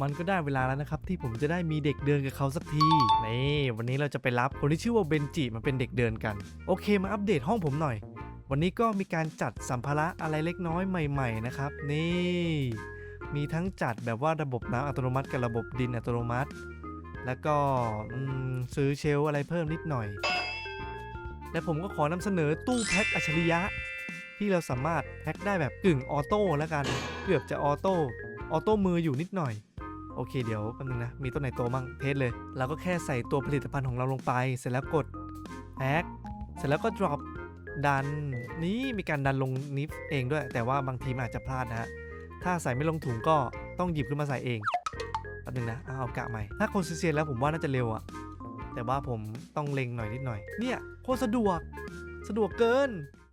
มันก็ได้เวลาแล้วนะครับที่ผมจะได้มีเด็กเดินกับเขาสักทีนี่วันนี้เราจะไปรับคนที่ชื่อว่าเบนจิมาเป็นเด็กเดินกัน โอเคมาอัปเดตห้องผมหน่อย วันนี้ก็มีการจัดสัมภาระอะไรเล็กน้อยใหม่ ๆ นะครับ นี่ มีทั้งจัดแบบว่าระบบน้ำอัตโนมัติกับระบบดินอัตโนมัติ แล้วก็ซื้อเชลอะไรเพิ่มนิดหน่อย และผมก็ขอนำเสนอตู้แพ็คอัจฉริยะ ที่เราสามารถแพ็คได้แบบกึ่งออโต้แล้วกัน เกือบจะออโต้ออโต้มืออยู่นิดหน่อย โอเคเดี๋ยวแป๊บนึงนะ มีตัวไหนตัวมั่งเทสเลย เราก็แค่ใส่ตัวผลิตภัณฑ์ของเราลงไป เสร็จแล้วกดแพ็คเสร็จแล้วก็ drop ดันนี่มีการดันลงนิฟเองด้วย แต่ว่าบางทีมันอาจจะพลาดนะฮะ ถ้าใส่ไม่ลงถุงก็ต้องหยิบขึ้นมาใส่เองแป๊บนึงนะเอากะใหม่ ถ้าคนเซียนแล้วผมว่าน่าจะเร็วอะแต่ว่าผมต้องเล็งหน่อยนิดหน่อย เนี่ยโคตรสะดวก สะดวกเกิน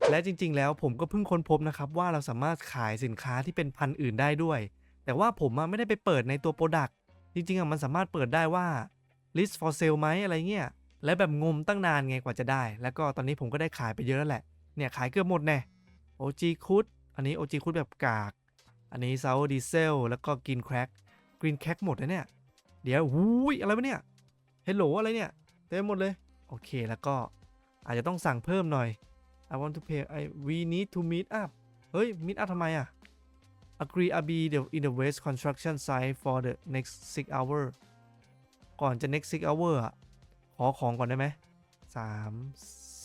และจริง ๆ แล้วผมก็เพิ่งค้นพบนะครับว่าเราสามารถขายสินค้าที่เป็นพันธุ์อื่นได้ด้วย แต่ว่าผมไม่ได้ไปเปิดในตัวโปรดักต์จริงๆอะมันสามารถเปิดได้ว่า list for sale ไหมอะไรเงี้ยและแบบงมตั้งนานไงกว่าจะได้ แล้วก็ตอนนี้ผมก็ได้ขายไปเยอะแล้วแหละ เนี่ยขายเกือบหมดแน่ OG คุดอันนี้ OG คุดแบบกาก อันนี้ซาวดีเซลแล้วก็กินแครกกรีนแครกหมดนะเนี่ย เดี๋ยวหูยอะไรวะเนี่ยเฮลโหลอะไรเนี่ยเต็มหมดเลย โอเคแล้วก็อาจจะต้องสั่งเพิ่มหน่อย I want to pay I we need to meet up เฮ้ย meet up ทำไมอะ agree a be the in the west construction site for the next six hour ก่อนจะ next six hour อะ ขอของก่อนได้ไหมสาม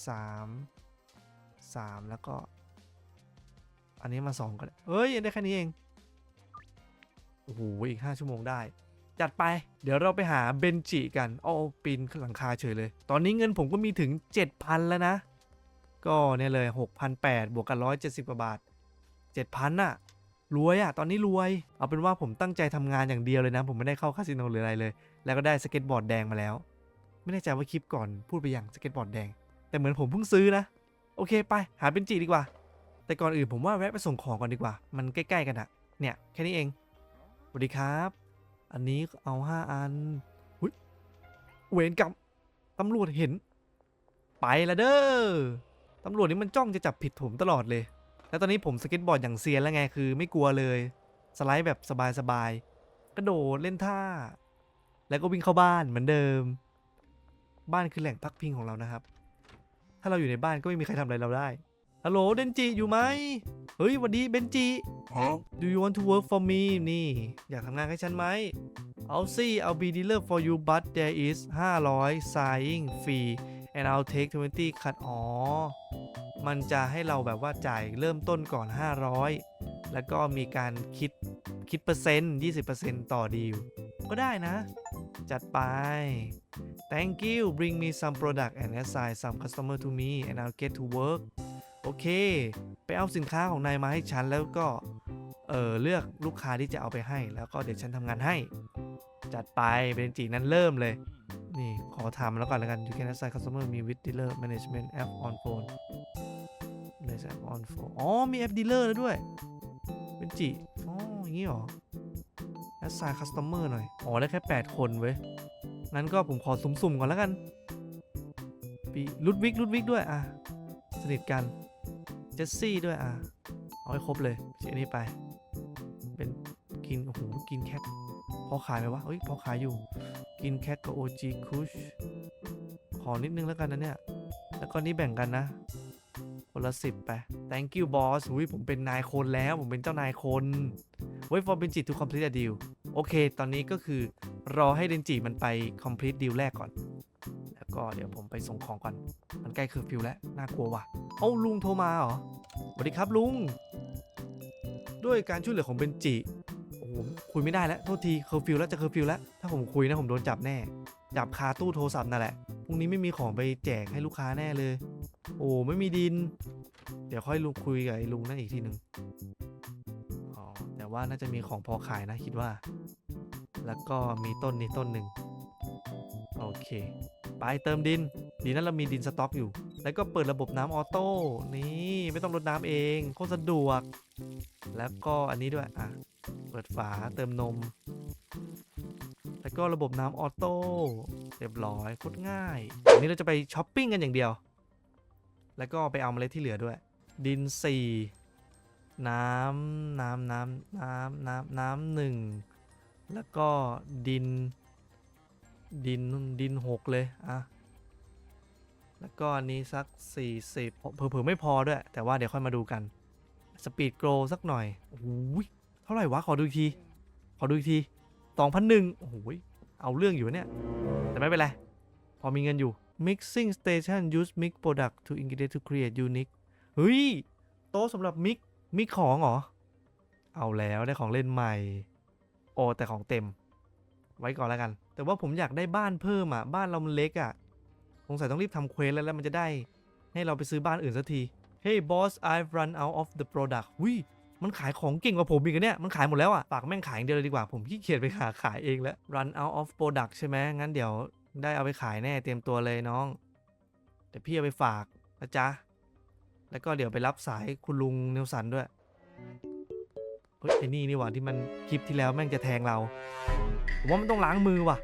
สามสามแล้วก็ อันนี้มาสองก็ได้เฮ้ยได้แค่นี้เอง โอ้โห อีก5ชั่วโมงได้ จัดไป เดี๋ยวเราไปหาเบนจิกันอ้อปีนขึ้นหลังคาเฉยเลย ตอนนี้เงินผมก็มีถึง 7,000 แล้วนะ ก็เนี่ยเลย 6,800 บวกกัน 170 กว่าบาท 7,000 น่ะ รวยอะตอนนี้รวย เอาเป็นว่าผมตั้งใจทำงานอย่างเดียวเลยนะ ผมไม่ได้เข้าคาสิโนหรืออะไรเลย แล้วก็ได้สเก็ตบอร์ดแดงมาแล้ว ไม่แน่ใจว่าคลิปก่อนพูดไปยังสเก็ตบอร์ดแดง แต่เหมือนผมเพิ่งซื้อนะ โอเคไป หาเบนจิดีกว่า แต่ก่อนอื่นผมว่าแวะไปส่งของก่อนดีกว่า มันใกล้ๆกันอะเนี่ยแค่นี้เองสวัสดีครับ อันนี้เอาห้าอันหุยเวรกรรมตำรวจเห็น ไปละเด้อตำรวจนี่มันจ้องจะจับผิดผมตลอดเลย แล้วตอนนี้ผมสเก็ตบอร์ดอย่างเซียนแล้วไงคือไม่กลัวเลย สไลด์แบบสบายๆกระโดดเล่นท่า แล้วก็วิ่งเข้าบ้านเหมือนเดิม บ้านคือแหล่งพักพิงของเรานะครับ ถ้าเราอยู่ในบ้านก็ไม่มีใครทำอะไรเราได้ฮัลโหลเดนจิอยู่ไหมเฮ้ยหวันดีเบนจิ Do you want to work for me นี่ อยากทำงานให้ฉันไหมเอาสิ I'll be dealer for you but there is 500 signing fee and I'll take 20 cut อ๋อ มันจะให้เราแบบว่าจ่ายเริ่มต้นก่อน 500 แล้วก็มีการคิดคิดเปอร์เซ็นต์ 20%ต่อดีล ก็ได้นะ จัดไป Thank you bring me some product and assign some customer to me and I'll get to work โอเค ไปเอาสินค้าของนายมาให้ฉันแล้วก็ เออเลือกลูกค้าที่จะเอาไปให้ แล้วก็เดี๋ยวฉันทำงานให้ จัดไปเป็นจีนั้นเริ่มเลย ขอทำแล้วก่อนแล้วกัน you can assign customer me with dealer management app on phone manage app on phone อ๋อ มีแอป dealer แล้วด้วย เป็นจีอ๋อ อย่างนี้หรอ assign customer หน่อย อ๋อ ได้แค่ 8 คนเว้ยงั้นก็ผมขอสุ่มๆก่อนแล้วกันปีลุดวิกลุดวิกด้วย อะ สนิทกัน เจสซี่ด้วย อะ เอาให้ครบเลยเชียนี้ไป เป็นกิน โอ้โห กินแคทพอขายไหมวะเฮ้ย พอขายอยู่ กินแคทกับ OG Kush ขอนิดนึงแล้วกันนะเนี่ย แล้วก็นี่แบ่งกันนะ คนละสิบไป thank you boss อุ้ยผมเป็นนายคนแล้ว ผมเป็นเจ้านายคน wait for Benji to complete a deal โอเค ตอนนี้ก็คือรอให้เดนจิมันไป complete deal แรกก่อน แล้วก็เดี๋ยวผมไปส่งของก่อน มันใกล้เคอฟิวแล้ว น่ากลัวว่ะ เอ้าลุงโทรมาเหรอ สวัสดีครับลุง ด้วยการช่วยเหลือของเบนจิ โอ้โหคุยไม่ได้แล้วโทษทีเคอร์ฟิวแล้วจะเคอร์ฟิวแล้ว ถ้าผมคุยนะผมโดนจับแน่ จับคาตู้โทรศัพท์นั่นแหละพรุ่งนี้ไม่มีของไปแจกให้ลูกค้าแน่เลย โอ้ไม่มีดิน เดี๋ยวค่อยลุงคุยกับไอ้ลุงนั่นอีกทีหนึ่งอ๋อแต่ว่าน่าจะมีของพอขายนะคิดว่า แล้วก็มีต้นนี้ต้นหนึ่งโอเค ไปเติมดิน ดีนั้นเรามีดินสต็อกอยู่ แล้วก็เปิดระบบน้ำออโต้นี่ไม่ต้องรดน้ำเองโคตรสะดวก แล้วก็อันนี้ด้วยอะ ปิดฝาเติมนม แล้วก็ระบบน้ำออโต้เรียบร้อยโคตรง่ายวันนี้เราจะไปช้อปปิ้งกันอย่างเดียว แล้วก็ไปเอาเมล็ดที่เหลือด้วย ดิน4น้ำน้ำน้ำน้ำน้ำน้ำหนึ่งแล้วก็ดิน ดินดินหกเลยอะแล้วก็อันนี้สัก 40เผื่อๆไม่พอด้วย แต่ว่าเดี๋ยวค่อยมาดูกัน สปีดโกรสักหน่อยโอ้ย เท่าไหร่วะ ขอดูอีกที ขอดูอีกทีสองพันหนึ่งโอ้โหยเอาเรื่องอยู่เนี่ย แต่ไม่เป็นไร พอมีเงินอยู่ mixing station use mix product to ingredient to create unique เฮ้ย โต๊ะสำหรับมิก มิกของเหรอ เอาแล้วได้ของเล่นใหม่ โอ้แต่ของเต็ม ไว้ก่อนแล้วกัน แต่ว่าผมอยากได้บ้านเพิ่มอะ บ้านเรามันเล็กอะ สงสัยต้องรีบทำเควสแล้วแล้วมันจะได้ ให้เราไปซื้อบ้านอื่นสักที Hey boss I've run out of the product วิ มันขายของเก่งกว่าผมอีกเนี่ยมันขายหมดแล้วอะฝากแม่งขายอย่างเดียวเลยดีกว่าผมขี้เกียจไปหาขายเองแล้ว run out of product ใช่ไหมงั้นเดี๋ยวได้เอาไปขายแน่เตรียมตัวเลยน้องเดี๋ยวพี่เอาไปฝากนะจ๊ะแล้วก็เดี๋ยวไปรับสายคุณลุงเนลสันด้วยเฮ้ยไอ้นี่นี่หว่าที่มันคลิปที่แล้วแม่งจะแทงเราผมว่ามันต้องล้างมือว่ะ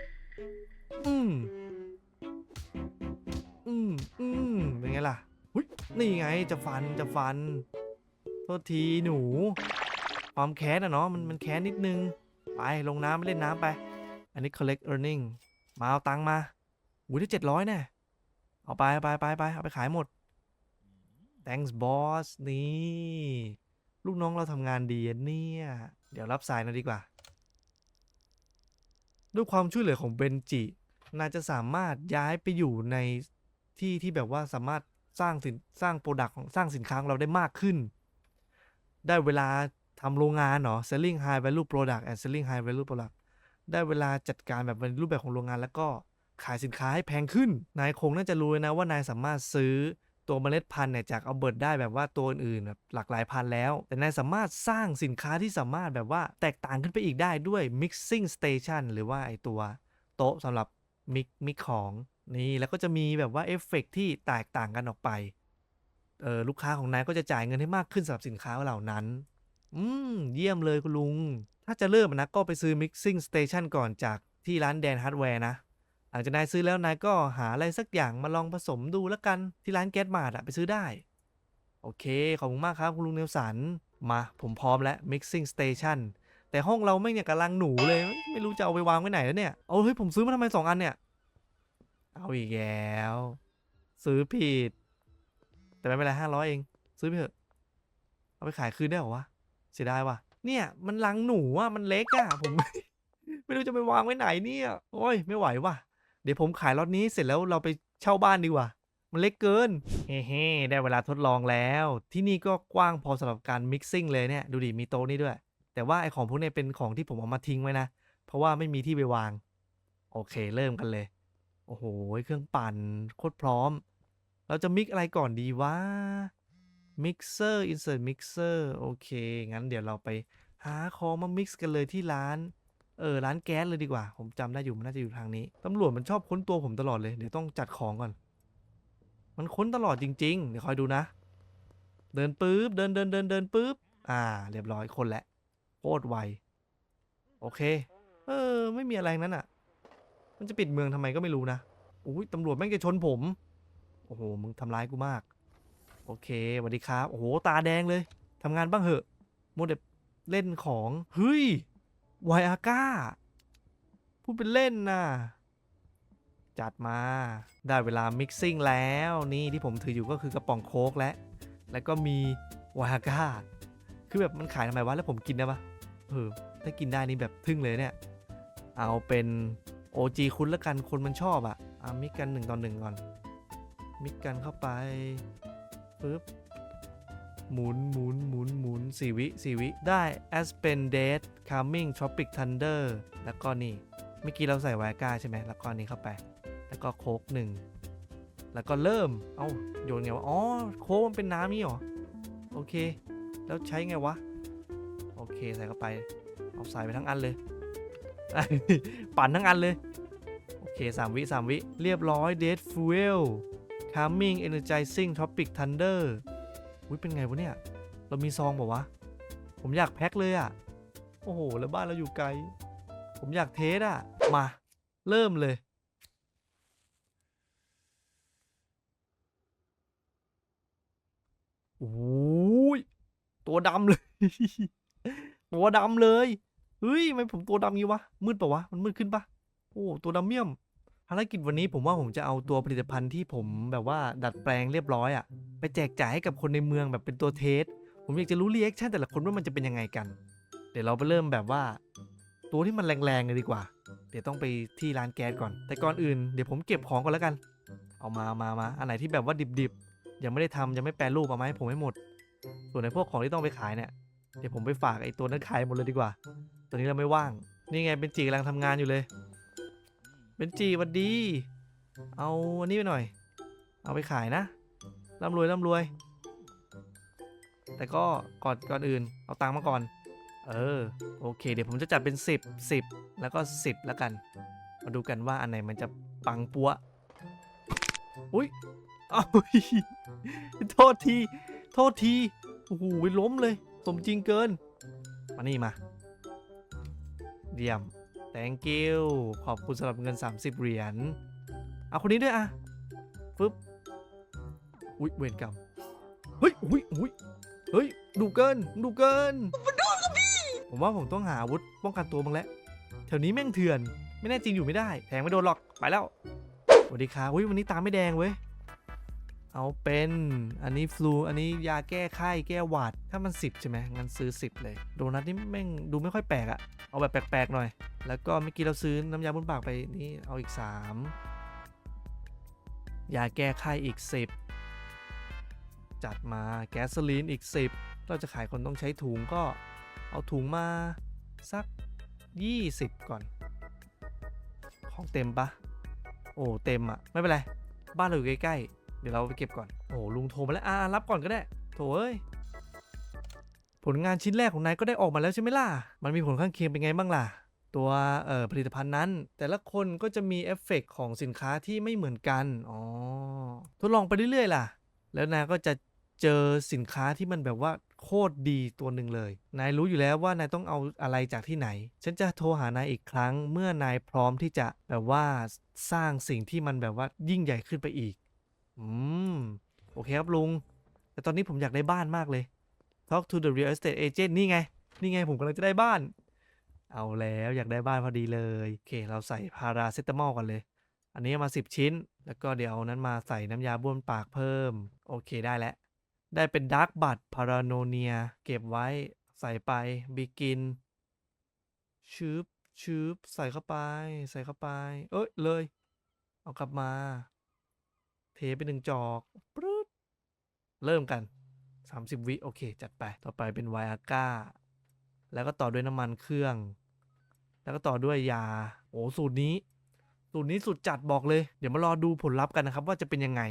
อืมอืมอืมเป็นไงล่ะหุยนี่ไงจะฟันจะฟัน โทษทีหนู ความแค้นอะเนาะมันมันแค้นนิดนึง ไปลงน้ำไปเล่นน้ำไป อันนี้ collect earning มาเอาตังมาอุ้ยได้เจ็ดร้อยแน่เอาไปเอาไปไปไปเอาไปขายหมด thanks boss นี่ ลูกน้องเราทำงานดีเนี่ย เดี๋ยวรับสายนะดีกว่า ด้วยความช่วยเหลือของเบนจิน่าจะสามารถย้ายไปอยู่ในที่ที่แบบว่าสามารถสร้างสินสร้างโปรดักต์ของสร้างสินค้าของเราได้มากขึ้น ได้เวลาทำโรงงานเนาะ selling high value product and selling high value product ได้เวลาจัดการแบบเป็นรูปแบบของโรงงาน แล้วก็ขายสินค้าให้แพงขึ้น นายคงน่าจะรู้นะว่านายสามารถซื้อตัวเมล็ดพันธุ์เนี่ยจากเอัลเบิร์ตได้แบบว่าตัวอื่นๆแบบหลากหลายพันแล้ว แต่นายสามารถสร้างสินค้าที่สามารถแบบว่าแตกต่างขึ้นไปอีกได้ด้วย mixing station หรือว่าไอตัวโต๊ะสำหรับมิกมิกของนี่แล้วก็จะมีแบบว่าเอฟเฟกต์ที่แตกต่างกันออกไป เออลูกค้าของนายก็จะจ่ายเงินให้มากขึ้นสำหรับสินค้าเหล่านั้น อืม เยี่ยมเลยคุณลุง ถ้าจะเริ่มนะก็ไปซื้อ mixing station ก่อนจากที่ร้านแดนฮาร์ดแวร์นะ หลังจากนายซื้อแล้วนายก็หาอะไรสักอย่างมาลองผสมดูแล้วกันที่ร้านแก๊สมาร์ทอะไปซื้อได้ โอเค ขอบคุณมากครับคุณลุงเนลสัน มา ผมพร้อมแล้ว mixing station แต่ห้องเราไม่งอย่างกำลังหนูเลย ไม่รู้จะเอาไปวางไว้ไหนแล้วเนี่ย เอาเฮ้ยผมซื้อมาทำไมสองอันเนี่ย เอาอีกแล้ว ซื้อผิด แต่ไม่เป็นไรห้าร้อยเอง ซื้อไปเถอะเอาไปขายคืนได้หรอวะเสียดายว่ะเนี่ย มันลังหนูอะมันเล็กอะผม ไม่รู้จะไปวางไว้ไหนเนี่ยโอ้ยไม่ไหวว่ะเดี๋ยวผมขายล็อตนี้เสร็จแล้วเราไปเช่าบ้านดีกว่า มันเล็กเกิน เฮ้เฮ้ได้เวลาทดลองแล้ว ที่นี่ก็กว้างพอสำหรับการมิกซิ่งเลยเนี่ย ดูดิ มีโต๊ะนี่ด้วย แต่ว่าไอของพวกนี้เป็นของที่ผมเอามาทิ้งไว้นะ เพราะว่าไม่มีที่ไปวาง โอเค เริ่มกันเลย โอ้โห เครื่องปั่นโคตรพร้อม เราจะมิกอะไรก่อนดีวะ mixer insert mixer โอเค งั้นเดี๋ยวเราไปหาของมา mix กันเลยที่ร้าน เออ ร้านแก๊สเลยดีกว่า ผมจำได้อยู่มันน่าจะอยู่ทางนี้ ตำรวจมันชอบค้นตัวผมตลอดเลย เดี๋ยวต้องจัดของก่อน มันค้นตลอดจริง ๆ เดี๋ยวคอยดูนะ เดินปุ๊บ เดินเดินเดินเดินปุ๊บ อ่า เรียบร้อยคนแหละโคตรไว โอเค เออ ไม่มีอะไรนั้นอะ มันจะปิดเมืองทำไมก็ไม่รู้นะ อุ้ยตำรวจแม่งจะชนผม อ้โห มึงทำร้ายกูมาก โอเคสวัสดีครับ โอ้โห ตาแดงเลยทำงานบ้างเหอะโมเดลเล่นของ เฮ้ย ไวอาก้า พูดเป็นเล่นนะจัดมา ได้เวลามิกซิ่งแล้ว นี่ที่ผมถืออยู่ก็คือกระป๋องโค้กและ แล้วก็มีไวอาก้า คือแบบมันขายทำไมวะ แล้วผมกินได้ปะเออ ถ้ากินได้นี่แบบทึ่งเลยเนี่ย เอาเป็น OG คุณละกัน คนมันชอบอะอะมิกกันหนึ่งต่อหนึ่งก่อน มิกกันเข้าไปปึ๊บหมุนหมุนหมุนหมุนสี่วิสี่วิ ได้ Aspen Date Coming Tropic Thunder แล้วก็นี่ เมื่อกี้เราใส่ไวก้าใช่ไหมแล้วก็นี้เข้าไป แล้วก็โคกหนึ่ง แล้วก็เริ่ม เอ้า โยนไงวะ อ๋อ โคกมันเป็นน้ำนี่หรอ โอเค แล้วใช้ไงวะ โอเค ใส่เข้าไป เอาใส่ไปทั้งอันเลย ปั่นทั้งอันเลย โอเคสามวิสามวิ เรียบร้อย Dead Fuel Calming Energizing Tropic Thunder อุ้ยเป็นไงวะเนี่ย เรามีซองบอกวะ ผมอยากแพ็คเลยอะ่ะ โอ้โห แล้วบ้านเราอยู่ไกล ผมอยากเทสอะ่ะ มา เริ่มเลย โอ้ย ตัวดำเลย ตัวดำเลย เฮ้ยทำไมผมตัวดำงี้วะ มืดปะวะ มันมืดขึ้นปะโอ้ ตัวดำเมี่ยมารกิจวันนี้ผมว่าผมจะเอาตัวผลิตภัณฑ์ที่ผมแบบว่าดัดแปลงเรียบร้อยอะไปแจกจ่ายให้กับคนในเมืองแบบเป็นตัวเทส ผมอยากจะรู้รีแอคชั่นแต่ละคนว่ามันจะเป็นยังไงกัน เดี๋ยวเราไปเริ่มแบบว่า ตัวที่มันแรงๆเลยดีกว่า เดี๋ยวต้องไปที่ร้านแก๊สก่อน แต่ก่อนอื่นเดี๋ยวผมเก็บของก่อนแล้วกัน เอามามามาอันไหนที่แบบว่าดิบๆ ยังไม่ได้ทำยังไม่แปรรูปเอามาให้ผมให้หมด ส่วนในพวกของที่ต้องไปขายเนี่ยเดี๋ยวผมไปฝากไอ้ตัวนั้นขายหมดเลยดีกว่า ตัวนี้เราไม่ว่าง นี่ไงเป็นจีกำลังทำงานอยู่เลย เป็นจีวัดดี เอาอันนี้ไปหน่อย เอาไปขายนะร่ำรวยร่ำรวย แต่ก็ก่อนก่อนอื่น เอาตังค์มาก่อน เออ โอเค เดี๋ยวผมจะจัดเป็น 10 10 แล้วก็ 10 แล้วกัน มาดูกันว่าอันไหนมันจะปังปัวอุ้ยอ้าโทษที โทษที โอ้โหล้มเลย สมจริงเกิน มานี่มาเยี่ยม thank you ขอบคุณสำหรับเงิน 30 เหรียญ เอาคนนี้ด้วยอะฟึบอุ้ยเวรกรรม เฮ้ยอุ้ยอุ้ยเฮ้ย ดูเกิน ดูเกิน ผมว่าผมต้องหาอาวุธป้องกันตัวบ้างแล้ว แถวนี้แม่งเถื่อน ไม่แน่จริงอยู่ไม่ได้ แทงไม่โดนหรอก ไปแล้ว สวัสดีครับอุ้ยวันนี้ตาไม่แดงเว้ย เอาเป็นอันนี้ฟลูอันนี้ยาแก้ไข้แก้หวัด ถ้ามัน 10 ใช่ไหมงั้นซื้อ 10 เลย โดนัทนี่แม่งดูไม่ค่อยแปลกอะเอาแบบแปลกๆหน่อย แล้วก็เมื่อกี้เราซื้อน้ำยาบนปากไปนี่เอาอีก 3 ยาแก้ไข้อีก 10 จัดมาแก๊สโซลีนอีก 10 เราจะขายคนต้องใช้ถุงก็เอาถุงมาสัก 20 ก่อน ของเต็มปะโอ้เต็มอะไม่เป็นไร บ้านเราอยู่ใกล้ๆ เดี๋ยวเราไปเก็บก่อน โอ้ลุงโทรมาแล้วอ่ารับก่อนก็ได้ โถเอ้ย ผลงานชิ้นแรกของนายก็ได้ออกมาแล้วใช่ไหมล่ะ มันมีผลข้างเคียงเป็นไงบ้างล่ะ ตัวเอ่อผลิตภัณฑ์นั้น แต่ละคนก็จะมีเอฟเฟกต์ของสินค้าที่ไม่เหมือนกัน อ๋อ ทดลองไปเรื่อยๆล่ะ แล้วนายก็จะเจอสินค้าที่มันแบบว่าโคตรดีตัวหนึ่งเลย นายรู้อยู่แล้วว่านายต้องเอาอะไรจากที่ไหน ฉันจะโทรหานายอีกครั้ง เมื่อนายพร้อมที่จะแบบว่าสร้างสิ่งที่มันแบบว่ายิ่งใหญ่ขึ้นไปอีก อืม โอเคครับลุง แต่ตอนนี้ผมอยากได้บ้านมากเลย Talk to the real estate agent นี่ไง นี่ไงผมกำลังจะได้บ้าน เอาแล้วอยากได้บ้านพอดีเลย โอเค เราใส่พาราเซตามอลกันเลย อันนี้เอามา 10 ชิ้น แล้วก็เดี๋ยวเอานั้นมาใส่น้ำยาบ้วนปากเพิ่ม โอเคได้แล้ว ได้เป็นดาร์กบัตพาราโนเนีย เก็บไว้ใส่ไปบิกินชืบชืบใส่เข้าไป ใส่เข้าไป เอ้ยเลย เอากลับมา เทไปหนึ่งจอกปรึ๊ดเริ่มกัน 30 วิโอเค จัดไป ต่อไปเป็นไวอาก้า แล้วก็ต่อด้วยน้ำมันเครื่อง แล้วก็ต่อด้วยยา โอ้สูตรนี้ สูตรนี้สุดจัดบอกเลย เดี๋ยวมารอดูผลลัพธ์กันนะครับ ว่าจะเป็นยังไง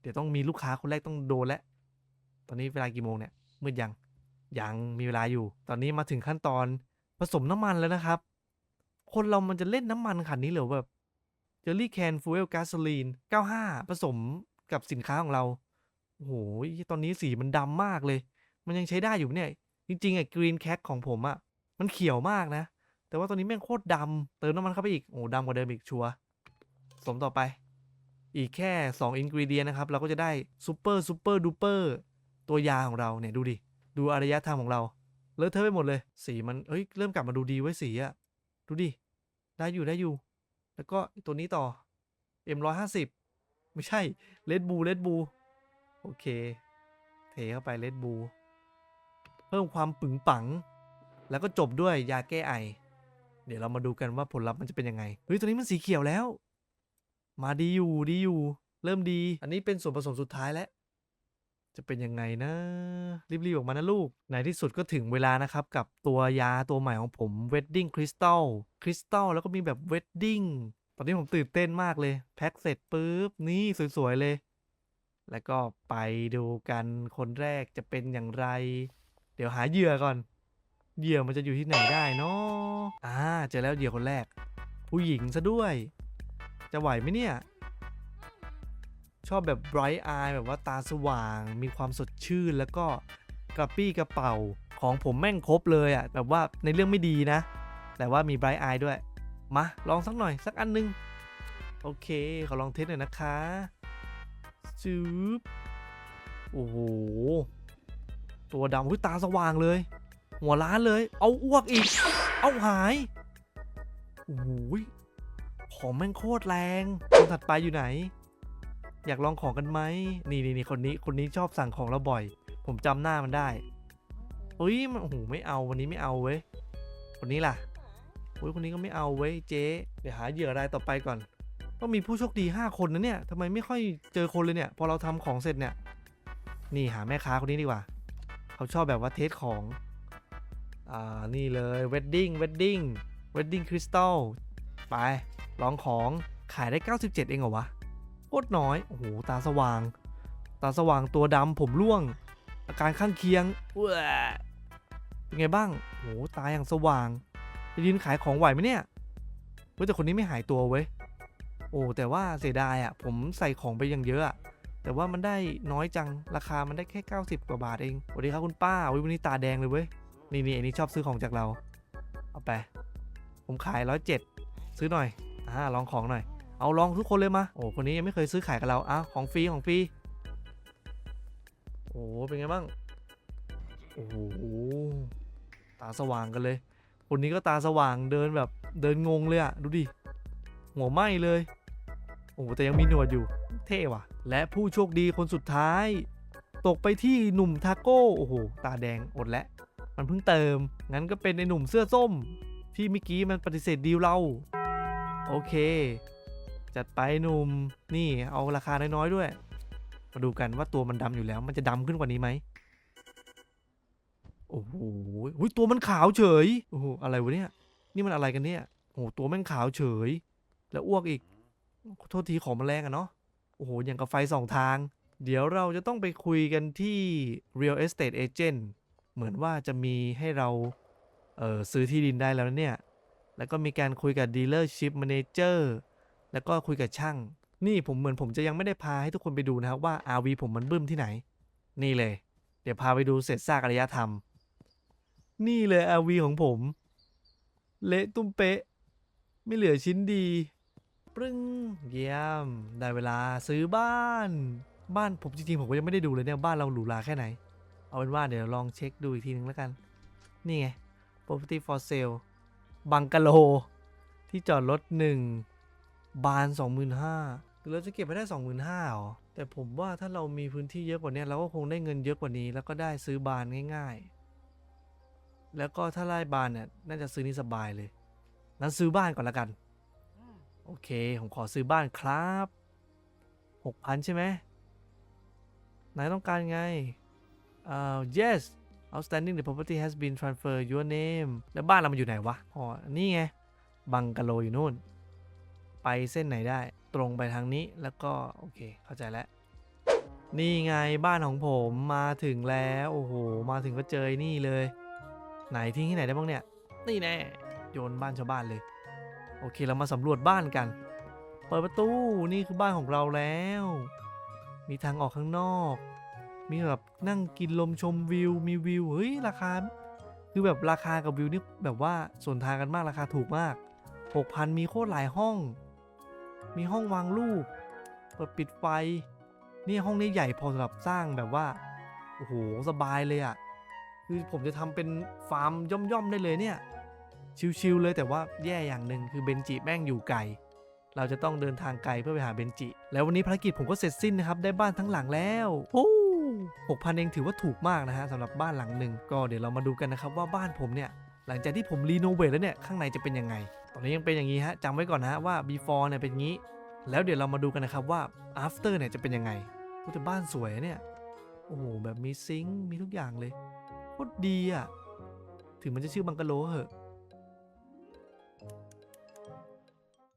เดี๋ยวต้องมีลูกค้าคนแรกต้องโดนแล้ว ตอนนี้เวลากี่โมงเนี่ยมืดยัง ยังมีเวลาอยู่ ตอนนี้มาถึงขั้นตอนผสมน้ำมันแล้วนะครับ คนเรามันจะเล่นน้ำมันขันนี้หรือแบบ เจอรี่แคนฟูเอลแกสโซลีน95 ผสมกับสินค้าของเรา โอ้โห ตอนนี้สีมันดำมากเลย มันยังใช้ได้อยู่เนี่ย จริงๆ ไอ้กรีนแคคของผมอะ่ะมันเขียวมากนะ แต่ว่าตอนนี้แม่งโคตรดำ เติมน้ำมันเข้าไปอีก โอ้โหดำกว่าเดิมอีกชัวสมต่อไป อีกแค่ 2 อินกรีเดียนะครับ เราก็จะได้ซูเปอร์ซูเปอร์ดูเปอร์ตัวยาของเราเนี่ยดูดิ ดูอารยธรรมของเรา เลอะเทอะไปหมดเลย สีมันเฮ้ย เริ่มกลับมาดูดีไว้สีอะดูดิ ได้อยู่ได้อยู่ แล้วก็ตัวนี้ต่อ M150 ไม่ใช่เลดบูเลดบูโอเค เทเข้าไปเลดบูเพิ่มความปึงปัง แล้วก็จบด้วยยาแก้ไอ เดี๋ยวเรามาดูกันว่าผลลัพธ์มันจะเป็นยังไง เฮ้ย ตัวนี้มันสีเขียวแล้ว มาดีอยู่ดีอยู่ เริ่มดี อันนี้เป็นส่วนผสมสุดท้ายแล้ว จะเป็นยังไงนะ รีบๆออกมานะลูก ในที่สุดก็ถึงเวลานะครับ กับตัวยาตัวใหม่ของผม Wedding Crystal Crystal แล้วก็มีแบบ Wedding ตอนนี้ผมตื่นเต้นมากเลย แพ็คเสร็จปุ๊บ นี่สวย ๆ เลย แล้วก็ไปดูกันคนแรกจะเป็นอย่างไร เดี๋ยวหาเหยื่อก่อน เหยื่อมันจะอยู่ที่ไหนได้เนาะอ่าเจอแล้วเหยื่อคนแรก ผู้หญิงซะด้วย จะไหวไหมเนี่ย ชอบแบบ bright eye แบบว่าตาสว่าง มีความสดชื่น แล้วก็กระปี้กระเป๋าของผมแม่งครบเลยอะ่ะแบบว่าในเรื่องไม่ดีนะ แต่ว่ามี bright eye ด้วย มา ลองสักหน่อยสักอันหนึง โอเค ขอลองเทสหน่อยนะคะจืบโอ้โห ตัวดำหุ้ยตาสว่างเลย หัวล้านเลย เอาอ้วกอีก เอาหาย โอ้โหยของแม่งโคตรแรงคนถัดไปอยู่ไหน อยากลองของกันไหมนี่นี่นี่คนนี้คนนี้ชอบสั่งของเราบ่อย ผมจำหน้ามันได้เฮ้ยมันโอ้โหไม่เอาวันนี้ไม่เอาเว้ยคนนี้ล่ะโอ้ยคนนี้ก็ไม่เอาเว้ยเจ๊เดี๋ยวหาเหยื่อรายต่อไปก่อน ต้องมีผู้โชคดี 5 คนนะเนี่ยทำไมไม่ค่อยเจอคนเลยเนี่ย พอเราทำของเสร็จเนี่ย นี่หาแม่ค้าคนนี้ดีกว่า เขาชอบแบบว่าเทสของ อ่านี่เลย wedding wedding wedding crystal ไปลองของขายได้ 97 เองเหรอวะ คตรน้อย โอ้โห ตาสว่าง ตาสว่างตัวดำผมร่วง อาการข้างเคียงเป็นไงบ้าง โอ้โหตาอย่างสว่าง จะยืนขายของไหวไหมเนี่ยเว้ยแต่คนนี้ไม่หายตัวเว้ย โอ้ แต่ว่าเสียดายอะ ผมใส่ของไปอย่างเยอะอะ แต่ว่ามันได้น้อยจัง ราคามันได้แค่ 90 กว่าบาทเอง สวัสดีครับคุณป้าวันนี้ตาแดงเลยเว้ย นี่นี่อันนี้ชอบซื้อของจากเรา เอาไป ผมขายร้อยเจ็ดซื้อหน่อย อ่า ลองของหน่อย เอาลองทุกคนเลยมา โอ้คนนี้ยังไม่เคยซื้อขายกับเราอ้าวของฟรีของฟรี โอ้เป็นไงบ้าง โอ้โหตาสว่างกันเลย คนนี้ก็ตาสว่างเดินแบบเดินงงเลยอะดูดิ หัวไหมเลย โอ้โหแต่ยังมีหนวดอยู่ เท่ว่ะ และผู้โชคดีคนสุดท้าย ตกไปที่หนุ่มทาโก้ โอ้โห ตาแดงอดแล้วมันเพิ่งเติม งั้นก็เป็นในหนุ่มเสื้อส้ม ที่เมื่อกี้มันปฏิเสธดีลเรา โอเค จัดไปหนุ่มนี่เอาราคาน้อยๆด้วย มาดูกันว่าตัวมันดำอยู่แล้ว มันจะดำขึ้นกว่านี้ไหมโอ้โหหุยตัวมันขาวเฉยโอ้โหอะไรวะเนี่ย นี่มันอะไรกันเนี่ยโอ้โหตัวแม่งขาวเฉย แล้วอ้วกอีกโทษทีของมันแรงอะเนาะโอ้โหอย่างกับไฟสองทาง เดี๋ยวเราจะต้องไปคุยกันที่ real estate agent เหมือนว่าจะมีให้เราเออซื้อที่ดินได้แล้วเนี่ย แล้วก็มีการคุยกับ dealership manager แล้วก็คุยกับช่าง นี่ผมเหมือนผมจะยังไม่ได้พาให้ทุกคนไปดูนะครับว่า RV ผมมันบึ้มที่ไหน นี่เลย เดี๋ยวพาไปดูเศษซากอารยธรรม นี่เลย RV ของผม เละตุ้มเป๊ะ ไม่เหลือชิ้นดีปรึ้งเยี่ยม ได้เวลาซื้อบ้าน บ้านผมจริงๆ ผมก็ยังไม่ได้ดูเลยเนี่ย บ้านเราหรูหราแค่ไหน เอาเป็นว่าเดี๋ยวลองเช็คดูอีกทีนึงแล้วกัน นี่ไง property for sale บังกะโล ที่จอดรถหนึ่ง บาน 25,000คือเราจะเก็บให้ได้ 25,000หรอ แต่ผมว่าถ้าเรามีพื้นที่เยอะกว่านี้เราก็คงได้เงินเยอะกว่านี้ แล้วก็ได้ซื้อบานง่ายๆ แล้วก็ถ้าไล่บานเนี่ยน่าจะซื้อนี่สบายเลยนั้นซื้อบ้านก่อนละกัน โอเค ผมขอซื้อบ้านครับหกพันใช่ไหมนายต้องการไงอ่า yes outstanding the property has been transferred your name แล้วบ้านเรามันอยู่ไหนวะ อ๋อ นี่ไง บังกะโลอยู่นู่น ไปเส้นไหนได้ ตรงไปทางนี้แล้วก็โอเคเข้าใจแล้ว นี่ไงบ้านของผมมาถึงแล้วโอ้โหมาถึงก็เจอนี่เลย ไหนทิ้งที่ไหนได้บ้างเนี่ย นี่แน่โยนบ้านชาวบ้านเลย โอเคเรามาสำรวจบ้านกัน เปิดประตูนี่คือบ้านของเราแล้ว มีทางออกข้างนอก มีแบบนั่งกินลมชมวิวมีวิวเฮ้ยราคาคือแบบราคากับวิวนี่แบบว่าส่วนทางกันมากราคาถูกมาก 6,000 มีโคตรหลายห้อง มีห้องวางรูปเปิดปิดไฟ นี่ห้องนี้ใหญ่พอสำหรับสร้างแบบว่า โอ้โห สบายเลยอะ่ะ คือผมจะทำเป็นฟาร์มย่อมๆได้เลยเนี่ย ชิวๆเลยแต่ว่าแย่อย่างหนึ่งคือเบนจิแม่งอยู่ไกล เราจะต้องเดินทางไกลเพื่อไปหาเบนจิ แล้ววันนี้ภารกิจผมก็เสร็จสิ้นนะครับ ได้บ้านทั้งหลังแล้วโอ้หกพันเองถือว่าถูกมากนะฮะสำหรับบ้านหลังหนึ่งก็เดี๋ยวเรามาดูกันนะครับว่าบ้านผมเนี่ยหลังจากที่ผมรีโนเวทแล้วเนี่ยข้างในจะเป็นยังไง นี้ยังเป็นอย่างนี้ฮะจำไว้ก่อนนะฮะว่า before เนี่ยเป็นงี้ แล้วเดี๋ยวเรามาดูกันนะครับว่า after เนี่ยจะเป็นยังไงก็จะบ้านสวยเนี่ยโอ้โหแบบมีซิงค์มีทุกอย่างเลยโคตรดีอะถึงมันจะชื่อบังกะโลเหอะ